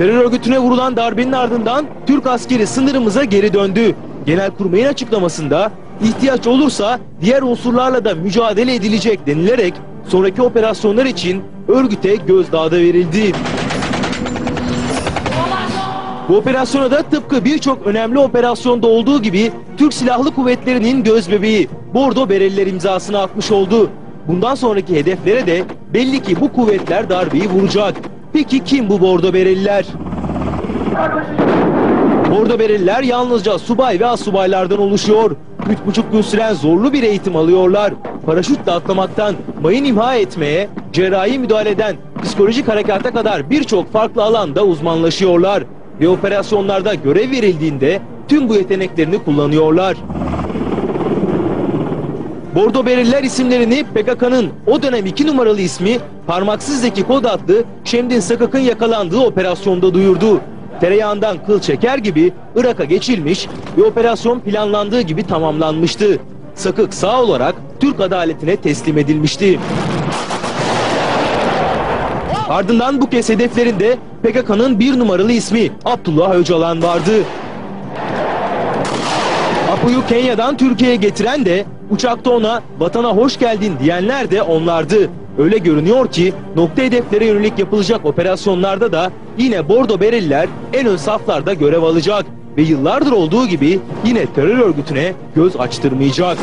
Terör örgütüne vurulan darbenin ardından Türk askeri sınırımıza geri döndü. Genelkurmay'ın açıklamasında ihtiyaç olursa diğer unsurlarla da mücadele edilecek denilerek sonraki operasyonlar için örgüte gözdağı da verildi. Bu operasyona da tıpkı birçok önemli operasyonda olduğu gibi Türk Silahlı Kuvvetleri'nin gözbebeği Bordo Bereliler imzasını atmış oldu. Bundan sonraki hedeflere de belli ki bu kuvvetler darbeyi vuracak. Peki kim bu Bordo Bereliler? Bordo Bereliler yalnızca subay ve astsubaylardan oluşuyor. Üç buçuk gün süren zorlu bir eğitim alıyorlar. Paraşütle atlamaktan mayın imha etmeye, cerrahi müdahaleden psikolojik harekata kadar birçok farklı alanda uzmanlaşıyorlar. Ve operasyonlarda görev verildiğinde tüm bu yeteneklerini kullanıyorlar. Bordo Bereliler isimlerini PKK'nın o dönem iki numaralı ismi Parmaksız Zeki kod adlı Şemdin Sakak'ın yakalandığı operasyonda duyurdu. Tereyağından kıl çeker gibi Irak'a geçilmiş ve operasyon planlandığı gibi tamamlanmıştı. Sakık sağ olarak Türk adaletine teslim edilmişti. Ardından bu kez hedeflerinde PKK'nın bir numaralı ismi Abdullah Öcalan vardı. Apo'yu Kenya'dan Türkiye'ye getiren de uçakta ona vatana hoş geldin diyenler de onlardı. Öyle görünüyor ki nokta hedeflere yönelik yapılacak operasyonlarda da yine Bordo Bereliler en ön saflarda görev alacak ve yıllardır olduğu gibi yine terör örgütüne göz açtırmayacak.